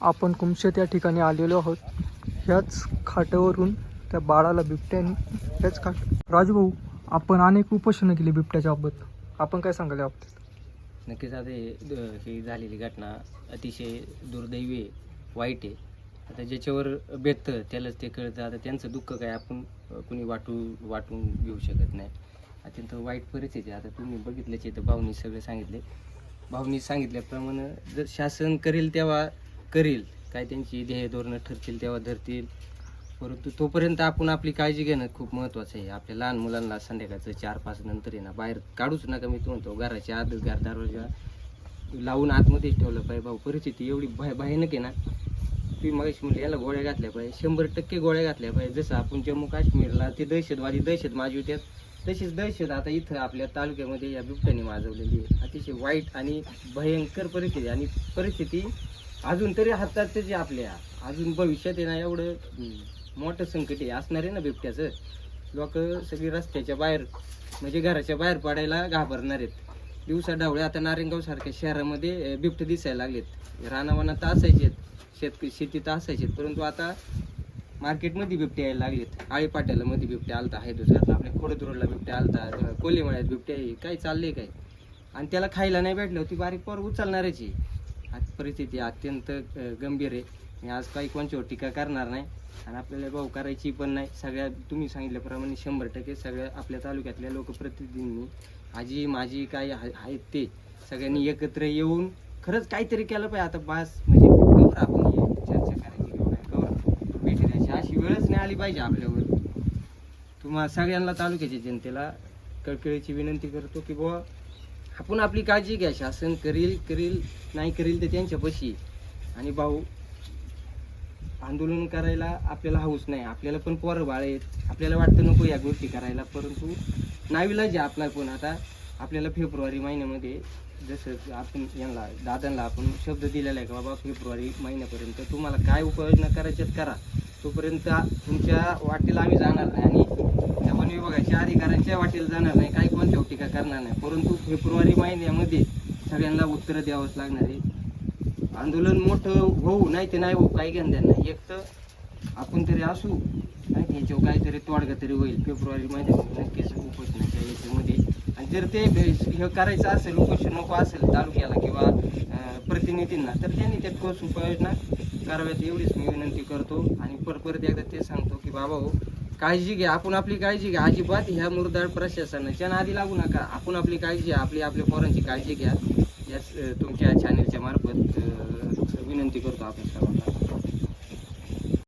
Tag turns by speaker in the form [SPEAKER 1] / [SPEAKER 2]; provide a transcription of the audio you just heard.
[SPEAKER 1] आपण कुमशेत या ठिकाणी आलेलो आहोत. ह्याच खाटावरून त्या बाळाला बिबट्याने ह्याच खाट राजभाऊ आपण अनेक उपोषणं केली बिबट्याच्या बाबत आपण काय सांगाल याबाबतीत
[SPEAKER 2] नक्कीच आता हे द- ही झालेली घटना अतिशय दुर्दैवी आहे वाईट आहे. आता ज्याच्यावर बेतं त्यालाच ते कळतं. आता त्यांचं दुःख काय आपण अ, कुणी वाटू वाटून घेऊ शकत नाही. अत्यंत वाईट परिस्थिती आहे. आता तुम्ही बघितल्याचे तर भाऊनी सगळे सांगितले. भाऊनी सांगितल्याप्रमाणे जर शासन करेल तेव्हा करेल काय त्यांची ध्येय धोरणं ठरतील तेव्हा धरतील. परंतु तोपर्यंत आपण आपली काळजी घेणं खूप महत्त्वाचं आहे. आपल्या लहान मुलांना संध्याकाळचं चार पाच नंतर आहे ना बाहेर काढूच नका मी तो म्हणतो घराच्या आत घर दरवाजा लावून आतमध्येच ठेवलं पाहिजे. भाऊ परिस्थिती एवढी भय भयानक आहे ना. तुम्ही मग म्हणले याला गोळ्या घातल्या पाहिजे. शंभर टक्के गोळ्या घातल्या पाहिजे. जसं आपण जम्मू काश्मीरला ते दहशतवादी दहशत माजवतात तशीच दहशत आता इथं आपल्या तालुक्यामध्ये या बिबट्याने माजवलेली आहे. अतिशय वाईट आणि भयंकर परिस्थिती आणि परिस्थिती अजून तरी हातात त्याचे आपल्या अजून भविष्यात आहे ना एवढं मोठं संकट आहे. असणार आहे ना बिबट्याचं? लोक सगळी रस्त्याच्या बाहेर म्हणजे घराच्या बाहेर पडायला घाबरणार आहेत. दिवसा डावळे आता नारायणगाव सारख्या शहरामध्ये बिबटे दिसायला लागलेत. रानावनात असायचेत शेत तर असायचेत परंतु आता मार्केटमध्ये बिबटे यायला लागलेत. आळीपाट्याला मध्ये बिबटे आलता हैदराबादला आपल्या खोडद रोडला बिबटे आलता अं, बिबटे काय चाललंय काय? आणि त्याला खायला नाही भेटलं ती बारीक पोर उचलणारच आहे. आज परिस्थिती अत्यंत गंभीर आहे. मी आज काही कोणच्यावर टीका करणार नाही. आणि आपल्याला भाऊ करायची पण नाही. सगळ्या तुम्ही सांगितल्याप्रमाणे शंभर टक्के सगळ्या आपल्या तालुक्यातल्या लोकप्रतिनिधींनी आजी माझी काय आहेत ते सगळ्यांनी एकत्र येऊन खरंच काहीतरी केलं पाहिजे. आता बास म्हणजे कवर आपण चर्चा करायची किंवा कवर भेटी द्यायची. अशी वेळच नाही आली पाहिजे आपल्यावर. तुम्हा सगळ्यांना तालुक्याच्या जनतेला कळकळीची विनंती करतो की बुवा आपण आपली काळजी घ्या शासन करील करील नाही करील तर त्यांच्यापाशी आणि भाऊ आंदोलन करायला आपल्याला हाऊस नाही आपल्याला पण पोरं बाळ आहेत. आपल्याला वाटतं नको या गोष्टी करायला परंतु नाविलाज जे आपला पण. आता आपल्याला फेब्रुवारी महिन्यामध्ये जसं आपण यांना दादांना आपण शब्द दिलेला आहे का बाबा फेब्रुवारी महिन्यापर्यंत तुम्हाला काय उपाययोजना करायच्यात करा. तोपर्यंत तुमच्या वाटेला आम्ही जाणार नाही आणि त्या वन विभागाच्या अधिकाऱ्यांच्या वाटेला जाणार नाही. काही टीका करणार नाही. परंतु फेब्रुवारी महिन्यामध्ये सगळ्यांना उत्तरं द्यावंच लागणार आहे. आंदोलन मोठं होऊ नाही ते नाही होऊ काही घेणं नाही. एक तर आपण तरी असू नाही याच्यावर काहीतरी तोडगा तरी होईल. फेब्रुवारी महिन्यात नक्कीच उपोषणाच्या याच्यामध्ये. आणि जर ते हे करायचं असेल उपोषण नको असेल तालुक्याला किंवा प्रतिनिधींना तर त्यांनी त्यात ठोस उपाययोजना कराव्यात एवढीच मी विनंती करतो. आणि परत परत एकदा ते सांगतो की बाबा हो काळजी घ्या आपण आपली काळजी घ्या. अजिबात ह्या मुरदाड प्रशासनाच्या नादी लागू नका. आपण आपली काळजी घ्या आपली आपल्या पोरांची काळजी घ्या. या तुमच्या चॅनेलच्या मार्फत विनंती करतो आपण सर्वांना.